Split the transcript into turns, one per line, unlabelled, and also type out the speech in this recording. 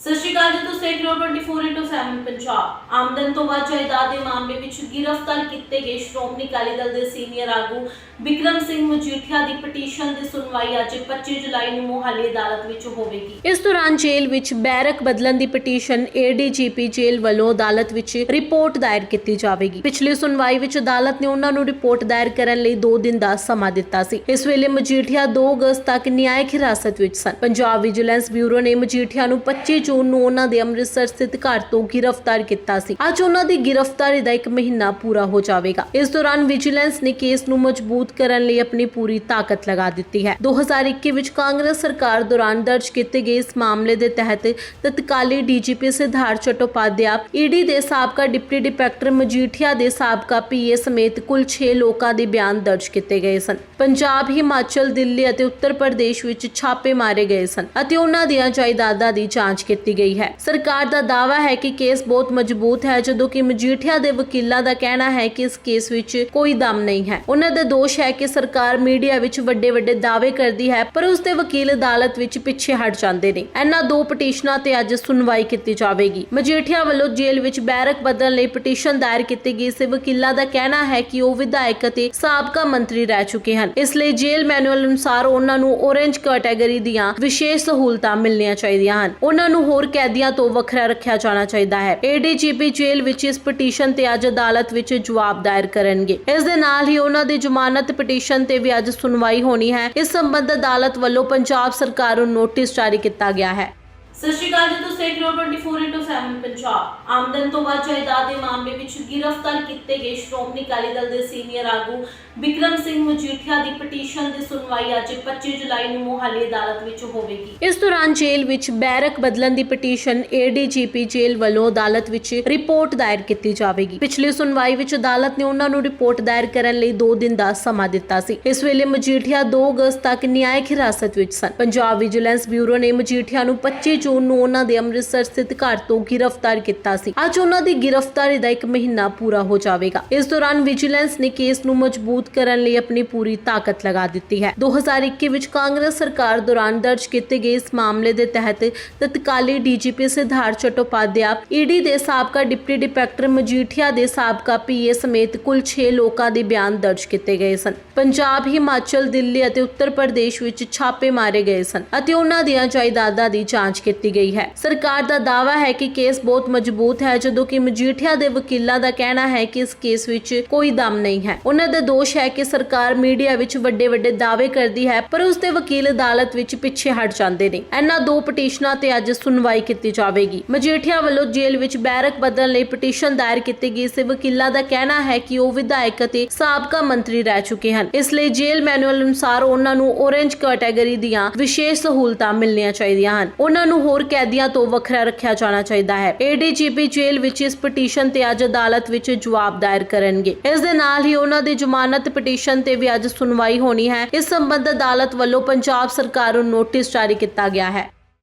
ਸਤਿ ਸ਼੍ਰੀ ਅਕਾਲ ਜੀ ਤੁਸੀਂ ਦੇਖ ਰਹੇ ਹੋ 24/7 ਪੰਜਾਬ। ਆਮਦਨ ਤੋਂ ਵੱਧ ਜਾਇਦਾਦ ਦੇ ਮਾਮਲੇ ਵਿੱਚ ਗ੍ਰਿਫਤਾਰ ਕੀਤੇ ਗਏ ਸ਼੍ਰੋਮਣੀ ਅਕਾਲੀ ਦਲ ਦੇ ਸੀਨੀਅਰ ਆਗੂ ਵਿਕਰਮ ਸਿੰਘ ਮਜੀਠੀਆ ਦੀ ਪਟੀਸ਼ਨ ਦੀ ਸੁਣਵਾਈ ਅੱਜ 25 ਜੁਲਾਈ ਨੂੰ ਮੋਹਾਲੀ ਅਦਾਲਤ ਵਿੱਚ ਹੋਵੇਗੀ। ਇਸ ਦੌਰਾਨ ਜੇਲ੍ਹ ਵਿੱਚ ਬੈਰਕ ਬਦਲਣ ਦੀ ਪਟੀਸ਼ਨ ਏਡੀਜੀਪੀ ਜੇਲ੍ਹ ਵੱਲੋਂ ਅਦਾਲਤ ਵਿੱਚ ਰਿਪੋਰਟ ਦਾਇਰ ਕੀਤੀ ਜਾਵੇਗੀ। ਪਿਛਲੀ ਸੁਣਵਾਈ ਵਿੱਚ ਅਦਾਲਤ ਨੇ ਉਹਨਾਂ ਨੂੰ ਰਿਪੋਰਟ ਦਾਇਰ ਕਰਨ ਲਈ 2 ਦਿਨ ਦਾ ਸਮਾਂ ਦਿੱਤਾ ਸੀ। ਇਸ ਵੇਲੇ ਮਜੀਠੀਆ 2 ਅਗਸਤ ਤੱਕ ਨਿਆਇਕ ਹਿਰਾਸਤ ਵਿੱਚ ਸਨ। ਪੰਜਾਬ ਵਿਜੀਲੈਂਸ ਬਿਊਰੋ ਨੇ ਮਜੀਠੀਆ ਨੂੰ 25 ਜੂਨ ਨੂੰ ਉਹਨਾਂ ਦੇ ਅੰਮ੍ਰਿਤਸਰ ਸਥਿਤ ਘਰ ਤੋਂ ਗ੍ਰਿਫਤਾਰ ਕੀਤਾ ਸੀ। ਅੱਜ ਉਹਨਾਂ ਦੀ ਗ੍ਰਿਫਤਾਰੀ ਦਾ ਇੱਕ ਮਹੀਨਾ ਪੂਰਾ ਹੋ ਜਾਵੇਗਾ। ਇਸ ਦੌਰਾਨ ਵਿਜੀਲੈਂਸ ਨੇ ਕੇਸ ਨੂੰ ਮਜ਼ਬੂਤ ਕਰਨ ਲਈ ਆਪਣੀ ਪੂਰੀ ਤਾਕਤ ਲਗਾ ਦਿੱਤੀ ਹੈ। 2021 ਵਿੱਚ ਕਾਂਗਰਸ ਸਰਕਾਰ ਦੌਰਾਨ ਦਰਜ ਕੀਤੇ ਗਏ ਇਸ ਮਾਮਲੇ ਦੇ ਤਹਿਤ ਤਤਕਾਲੀ ਡੀਜੀਪੀ ਸਿਧਾਰਥ ਚਟੋਪਾਧਿਆ, ਈਡੀ ਦੇ ਸਾਬਕਾ ਡਿਪਟੀ ਡਿਪੈਕਟਰ ਮਜੀਠੀਆ ਦੇ ਸਾਬਕਾ ਪੀਏ ਸਮੇਤ ਕੁੱਲ 6 ਲੋਕਾਂ ਦੇ ਬਿਆਨ ਦਰਜ ਕੀਤੇ ਗਏ ਸਨ। ਪੰਜਾਬ, ਹਿਮਾਚਲ, ਦਿੱਲੀ ਅਤੇ ਉੱਤਰ ਪ੍ਰਦੇਸ਼ ਵਿੱਚ ਛਾਪੇ ਮਾਰੇ ਗਏ ਸਨ ਅਤੇ ਉਹਨਾਂ ਦੀਆਂ ਜਾਇਦਾਦਾਂ ਦੀ ਜਾਂਚ ਕੀਤੀ ਗਈ ਹੈ। ਸਰਕਾਰ ਦਾ ਦਾਅਵਾ ਹੈ ਕਿ ਕੇਸ ਬਹੁਤ ਮਜ਼ਬੂਤ ਹੈ, ਜਦੋਂ ਕਿ ਮਜੀਠੀਆ ਦੇ ਵਕੀਲਾਂ ਦਾ ਕਹਿਣਾ ਹੈ ਕਿ ਇਸ ਕੇਸ ਵਿੱਚ ਕੋਈ ਦਮ ਨਹੀਂ ਹੈ। ਉਹਨਾਂ ਦਾ ਦੋਸ਼ ਹੈ ਕਿ ਸਰਕਾਰ ਮੀਡੀਆ ਵਿੱਚ ਵੱਡੇ ਵੱਡੇ ਦਾਅਵੇ ਕਰਦੀ ਹੈ, ਪਰ ਉਸ ਦੇ ਵਕੀਲ ਅਦਾਲਤ ਵਿੱਚ ਪਿੱਛੇ ਹਟ ਜਾਂਦੇ ਨੇ। ਇਹਨਾਂ ਦੋ ਪਟੀਸ਼ਨਾਂ ਤੇ ਅੱਜ ਸੁਣਵਾਈ ਕੀਤੀ ਜਾਵੇਗੀ। ਮਜੀਠੀਆ ਵੱਲੋਂ ਜੇਲ੍ਹ ਵਿੱਚ ਬੈਰਕ ਬਦਲਣ ਲਈ ਪਟੀਸ਼ਨ ਦਾਇਰ ਕੀਤੀ ਗਈ ਸੀ। ਵਕੀਲਾਂ ਦਾ ਕਹਿਣਾ ਹੈ ਕਿ ਉਹ ਵਿਧਾਇਕ ਅਤੇ ਸਾਬਕਾ ਮੰਤਰੀ ਰਹਿ ਚੁੱਕੇ ਹਨ। ਇਸ ਲਈ ਜੇਲ੍ਹ ਮੈਨੂਅਲ ਅਨੁਸਾਰ ਉਹਨਾਂ ਨੂੰ ਔਰੇਂਜ ਕੈਟਾਗਰੀ ਦੀਆਂ ਵਿਸ਼ੇਸ਼ ਸਹੂਲਤਾਂ ਮਿਲਣੀਆਂ ਚਾਹੀਦੀਆਂ ਹਨ। ਉਹਨਾਂ ਨੂੰ ਹੋਰ ਕੈਦੀਆਂ ਤੋਂ ਵੱਖਰਾ ਰੱਖਿਆ ਜਾਣਾ ਚਾਹੀਦਾ ਹੈ। ਏਡੀਜੀਪੀ ਜੇਲ੍ਹ ਵਿੱਚ ਇਸ ਪਟੀਸ਼ਨ ਤੇ ਅੱਜ ਅਦਾਲਤ ਵਿੱਚ ਜਵਾਬ ਦਾਇਰ ਕਰਨਗੇ। ਇਸ ਦੇ ਨਾਲ ਹੀ ਉਹਨਾਂ ਦੀ ਜ਼ਮਾਨਤ ਪਟੀਸ਼ਨ ਤੇ ਵੀ ਅੱਜ ਸੁਣਵਾਈ ਹੋਣੀ ਹੈ। ਇਸ ਸੰਬੰਧ ਅਦਾਲਤ ਵੱਲੋਂ ਪੰਜਾਬ ਸਰਕਾਰ ਨੂੰ ਨੋਟਿਸ ਜਾਰੀ ਕੀਤਾ ਗਿਆ ਹੈ। ਸਤਿ ਸ਼੍ਰੀ ਅਕਾਲ ਜੀ, ਤੁਸੀਂ ਦੇਖ ਰਹੇ ਹੋ 24/7 ਪੰਜਾਬ। ਆਮਦਨ ਤੋਂ ਵੱਧ ਜਾਇਦਾਦ ਦੇ ਮਾਮਲੇ ਵਿੱਚ ਗ੍ਰਿਫਤਾਰ ਕੀਤੇ ਗਏ ਸ਼੍ਰੋਮਣੀ ਅਕਾਲੀ ਦਲ ਦੇ ਸੀਨੀਅਰ ਆਗੂ ਵਿਕਰਮ ਸਿੰਘ ਮਜੀਠੀਆ ਦੀ ਪਟੀਸ਼ਨ ਦੀ ਸੁਣਵਾਈ ਅੱਜ 25 ਜੁਲਾਈ ਨੂੰ ਮੋਹਾਲੀ ਅਦਾਲਤ ਵਿੱਚ ਹੋਵੇਗੀ। ਇਸ ਦੌਰਾਨ ਜੇਲ੍ਹ ਵਿੱਚ ਬੈਰਕ ਬਦਲਣ ਦੀ ਪਟੀਸ਼ਨ ਏਡੀਜੀਪੀ ਜੇਲ੍ਹ ਵੱਲੋਂ ਅਦਾਲਤ ਵਿੱਚ ਰਿਪੋਰਟ ਦਾਇਰ ਕੀਤੀ ਜਾਵੇਗੀ। ਪਿਛਲੀ ਸੁਣਵਾਈ ਵਿੱਚ ਅਦਾਲਤ ਨੇ ਉਹਨਾਂ ਨੂੰ ਰਿਪੋਰਟ ਦਾਇਰ ਕਰਨ ਲਈ 2 ਦਿਨ ਦਾ ਸਮਾਂ ਦਿੱਤਾ ਸੀ। ਇਸ ਵੇਲੇ ਮਜੀਠੀਆ 2 ਅਗਸਤ ਤੱਕ ਨਿਆਇਕ ਹਿਰਾਸਤ ਵਿੱਚ ਸਨ। ਪੰਜਾਬ ਵਿਜੀਲੈਂਸ ਬਿਊਰੋ ਨੇ ਮਜੀਠੀਆ ਨੂੰ 25 ਜੂਨ ਨੂੰ ਉਹਨਾਂ ਦੇ ਅੰਮ੍ਰਿਤਸਰ ਸਥਿਤ ਘਰ ਤੋਂ ਗ੍ਰਿਫਤਾਰ ਕੀਤਾ ਸੀ। ਅੱਜ ਉਹਨਾਂ ਦੀ ਗ੍ਰਿਫਤਾਰੀ ਦਾ ਇੱਕ ਮਹੀਨਾ ਪੂਰਾ ਹੋ ਜਾਵੇਗਾ। ਇਸ ਦੌਰਾਨ ਵਿਜੀਲੈਂਸ ਨੇ ਕੇਸ ਨੂੰ ਮਜ਼ਬੂਤ ਕਰਨ ਲਈ ਆਪਣੀ ਪੂਰੀ ਤਾਕਤ ਲਗਾ ਦਿੱਤੀ ਹੈ। 2021 ਵਿੱਚ ਕਾਂਗਰਸ ਸਰਕਾਰ ਦੌਰਾਨ ਦਰਜ ਕੀਤੇ ਗਏ ਇਸ ਮਾਮਲੇ ਦੇ ਤਹਿਤ ਤਤਕਾਲੀ ਡੀਜੀਪੀ ਸਿਧਾਰਥ ਚਟੋਪਾਧਿਆ, ਈਡੀ ਦੇ ਸਾਬਕਾ ਡਿਪਟੀ ਡਿਪੈਕਟਰ ਮਜੀਠੀਆ ਦੇ ਸਾਬਕਾ ਪੀਏ ਸਮੇਤ ਕੁੱਲ 6 ਲੋਕਾਂ ਦੇ ਬਿਆਨ ਦਰਜ ਕੀਤੇ ਗਏ ਸਨ। ਪੰਜਾਬ, ਹਿਮਾਚਲ, ਦਿੱਲੀ ਅਤੇ ਉੱਤਰ ਪ੍ਰਦੇਸ਼ ਵਿੱਚ ਛਾਪੇ ਮਾਰੇ ਗਏ ਸਨ ਅਤੇ ਉਹਨਾਂ ਦੀਆਂ ਜਾਇਦਾਦਾਂ ਦੀ ਜਾਂਚ ਕੀਤੀ ਕੀਤੀ ਗਈ ਹੈ। ਸਰਕਾਰ ਦਾ ਦਾਅਵਾ ਹੈ ਕਿ ਕੇਸ ਬਹੁਤ ਮਜ਼ਬੂਤ ਹੈ, ਜਦੋਂ ਕਿ ਮਜੀਠੀਆ ਦੇ ਵਕੀਲਾਂ ਦਾ ਕਹਿਣਾ ਹੈ ਕਿ ਇਸ ਕੇਸ ਵਿੱਚ ਕੋਈ ਦਮ ਨਹੀਂ ਹੈ। ਉਹਨਾਂ ਦਾ ਦੋਸ਼ ਹੈ ਕਿ ਸਰਕਾਰ ਮੀਡੀਆ ਵਿੱਚ ਵੱਡੇ ਵੱਡੇ ਦਾਅਵੇ ਕਰਦੀ ਹੈ, ਪਰ ਉਸ ਦੇ ਵਕੀਲ ਅਦਾਲਤ ਵਿੱਚ ਪਿੱਛੇ ਹਟ ਜਾਂਦੇ ਨੇ। ਇਹਨਾਂ ਦੋ ਪਟੀਸ਼ਨਾਂ ਤੇ ਅੱਜ ਸੁਣਵਾਈ ਕੀਤੀ ਜਾਵੇਗੀ। ਮਜੀਠੀਆ ਵੱਲੋਂ ਜੇਲ੍ਹ ਵਿੱਚ ਬੈਰਕ ਬਦਲਣ ਲਈ ਪਟੀਸ਼ਨ ਦਾਇਰ ਕੀਤੀ ਗਈ ਸੀ ਵਕੀਲਾਂ ਦਾ ਕਹਿਣਾ ਹੈ ਕਿ ਉਹ ਵਿਧਾਇਕ ਅਤੇ ਸਾਬਕਾ ਮੰਤਰੀ ਰਹਿ ਚੁੱਕੇ ਹਨ। ਇਸ ਲਈ ਜੇਲ੍ਹ ਮੈਨੂਅਲ ਅਨੁਸਾਰ ਉਹਨਾਂ ਨੂੰ ਔਰੇਂਜ ਕੈਟਾਗਰੀ ਦੀਆਂ ਵਿਸ਼ੇਸ਼ ਸਹੂਲਤਾਂ ਮਿਲਣੀਆਂ ਚਾਹੀਦੀਆਂ ਹਨ। ਉਹਨਾਂ ਨੂੰ ਹੋਰ ਕੈਦੀਆਂ ਤੋਂ ਵੱਖਰਾ ਰੱਖਿਆ ਜਾਣਾ ਚਾਹੀਦਾ ਹੈ। ਏਡੀਜੀਪੀ ਜੇਲ੍ਹ ਵਿੱਚ ਇਸ ਪਟੀਸ਼ਨ ਤੇ ਅੱਜ ਅਦਾਲਤ ਵਿੱਚ ਜਵਾਬ ਦਾਇਰ ਕਰਨਗੇ। ਇਸ ਦੇ ਨਾਲ ਹੀ ਉਹਨਾਂ ਦੀ ਜ਼ਮਾਨਤ ਪਟੀਸ਼ਨ ਤੇ ਵੀ ਅੱਜ ਸੁਣਵਾਈ ਹੋਣੀ ਹੈ। ਇਸ ਸੰਬੰਧ ਅਦਾਲਤ ਵੱਲੋਂ ਪੰਜਾਬ ਸਰਕਾਰ ਨੂੰ ਨੋਟਿਸ ਜਾਰੀ ਕੀਤਾ ਗਿਆ ਹੈ।